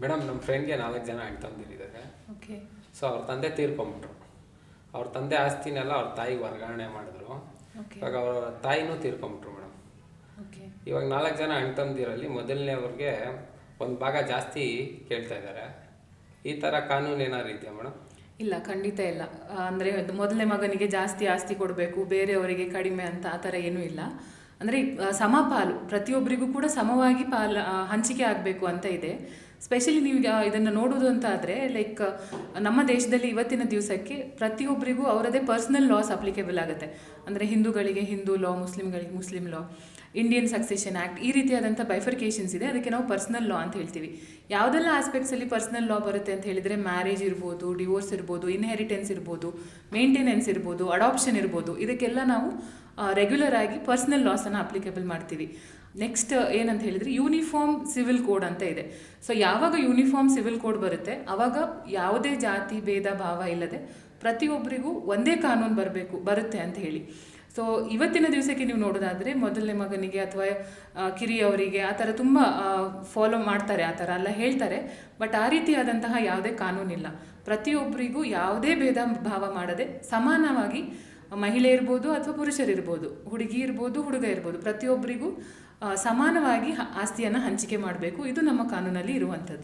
Madam ನಮ್ಮ ಫ್ರೆಂಡ್ಗೆ ನಾಲ್ಕು ಜನ ಅಣ್ಣ ತಂದಿದ್ದಾರೆ. ಓಕೆ. ಸೊ ಅವ್ರ ತಂದೆ ತೀರ್ಕೊಂಬಿಟ್ರು. ಅವ್ರ ತಂದೆ ಆಸ್ತಿನೆಲ್ಲ ಅವ್ರ ತಾಯಿಗೆ ವರ್ಗಾವಣೆ ಮಾಡಿದ್ರು. ಓಕೆ. ಇವಾಗ ಅವ್ರ ತಾಯಿನೂ ತೀರ್ಕೊಂಬಿಟ್ರು ಮೇಡಮ್. ಓಕೆ. ಇವಾಗ ನಾಲ್ಕು ಜನ ಅಣ್ಣ ಮೊದಲನೇ ಮೊದಲನೇವ್ರಿಗೆ ಒಂದು ಭಾಗ ಜಾಸ್ತಿ ಕೇಳ್ತಾ ಇದ್ದಾರೆ. ಈ ಥರ ಕಾನೂನು ಏನಾದ್ರು ಇದೆಯಾ ಮೇಡಮ್? ಇಲ್ಲ ಖಂಡಿತ ಇಲ್ಲ. ಅಂದರೆ ಅಂದ್ರೆ ಮೊದಲನೇ ಮಗನಿಗೆ ಜಾಸ್ತಿ ಆಸ್ತಿ ಕೊಡಬೇಕು ಬೇರೆಯವರಿಗೆ ಕಡಿಮೆ ಅಂತ ಆ ಥರ ಏನೂ ಇಲ್ಲ. ಅಂದರೆ ಸಮಪಾಲು ಪ್ರತಿಯೊಬ್ಬರಿಗೂ ಕೂಡ ಸಮವಾಗಿ ಪಾಲು ಹಂಚಿಕೆ ಆಗಬೇಕು ಅಂತ ಇದೆ. ಸ್ಪೆಷಲಿ ನೀವು ಇದನ್ನು ನೋಡೋದು ಅಂತ ಆದರೆ ಲೈಕ್ ನಮ್ಮ ದೇಶದಲ್ಲಿ ಇವತ್ತಿನ ದಿವಸಕ್ಕೆ ಪ್ರತಿಯೊಬ್ಬರಿಗೂ ಅವರದೇ ಪರ್ಸ್ನಲ್ ಲಾಸ್ ಅಪ್ಲಿಕೇಬಲ್ ಆಗುತ್ತೆ. ಅಂದರೆ ಹಿಂದೂಗಳಿಗೆ Hindu law ಮುಸ್ಲಿಮ್ಗಳಿಗೆ Muslim law Indian succession act ಈ ರೀತಿಯಾದಂಥ ಬೈಫರ್ಕೇಷನ್ಸ್ ಇದೆ. ಅದಕ್ಕೆ ನಾವು ಪರ್ಸ್ನಲ್ ಲಾ ಅಂತ ಹೇಳ್ತೀವಿ. ಯಾವುದೆಲ್ಲ ಆಸ್ಪೆಕ್ಟ್ಸಲ್ಲಿ ಪರ್ಸ್ನಲ್ ಲಾ ಬರುತ್ತೆ ಅಂತ ಹೇಳಿದರೆ ಮ್ಯಾರೇಜ್ ಇರ್ಬೋದು ಡಿವೋರ್ಸ್ ಇರ್ಬೋದು ಇನ್ಹೆರಿಟೆನ್ಸ್ ಇರ್ಬೋದು ಮೇಂಟೆನೆನ್ಸ್ ಇರ್ಬೋದು ಅಡಾಪ್ಷನ್ ಇರ್ಬೋದು, ಇದಕ್ಕೆಲ್ಲ ನಾವು ರೆಗ್ಯುಲರ್ ಆಗಿ ಪರ್ಸನಲ್ ಲಾಸನ್ನು ಅಪ್ಲಿಕೇಬಲ್ ಮಾಡ್ತೀವಿ. ನೆಕ್ಸ್ಟ್ ಏನಂತ ಹೇಳಿದರೆ ಯೂನಿಫಾರ್ಮ್ ಸಿವಿಲ್ ಕೋಡ್ ಅಂತ ಇದೆ. ಸೊ ಯಾವಾಗ ಯೂನಿಫಾರ್ಮ್ ಸಿವಿಲ್ ಕೋಡ್ ಬರುತ್ತೆ ಆವಾಗ ಯಾವುದೇ ಜಾತಿ, ಭೇದ, ಭಾವ ಇಲ್ಲದೆ ಪ್ರತಿಯೊಬ್ಬರಿಗೂ ಒಂದೇ ಕಾನೂನು ಬರಬೇಕು, ಬರುತ್ತೆ ಅಂತ ಹೇಳಿ. ಸೊ ಇವತ್ತಿನ ದಿವಸಕ್ಕೆ ನೀವು ನೋಡೋದಾದರೆ ಮೊದಲನೇ ಮಗನಿಗೆ ಅಥವಾ ಕಿರಿಯವರಿಗೆ ಆ ಥರ ತುಂಬ ಫಾಲೋ ಮಾಡ್ತಾರೆ, ಆ ಥರ ಎಲ್ಲ ಹೇಳ್ತಾರೆ. ಬಟ್ ಆ ರೀತಿಯಾದಂತಹ ಯಾವುದೇ ಕಾನೂನಿಲ್ಲ. ಪ್ರತಿಯೊಬ್ಬರಿಗೂ ಯಾವುದೇ ಭೇದ, ಭಾವ ಮಾಡದೆ ಸಮಾನವಾಗಿ ಮಹಿಳೆ ಇರ್ಬೋದು ಅಥವಾ ಪುರುಷರಿರ್ಬೋದು ಹುಡುಗಿ ಇರ್ಬೋದು, ಹುಡುಗ ಇರ್ಬೋದು, ಪ್ರತಿಯೊಬ್ಬರಿಗೂ ಸಮಾನವಾಗಿ ಆಸ್ತಿಯನ್ನು ಹಂಚಿಕೆ ಮಾಡಬೇಕು. ಇದು ನಮ್ಮ ಕಾನೂನಲ್ಲಿ ಇರುವಂಥದ್ದು.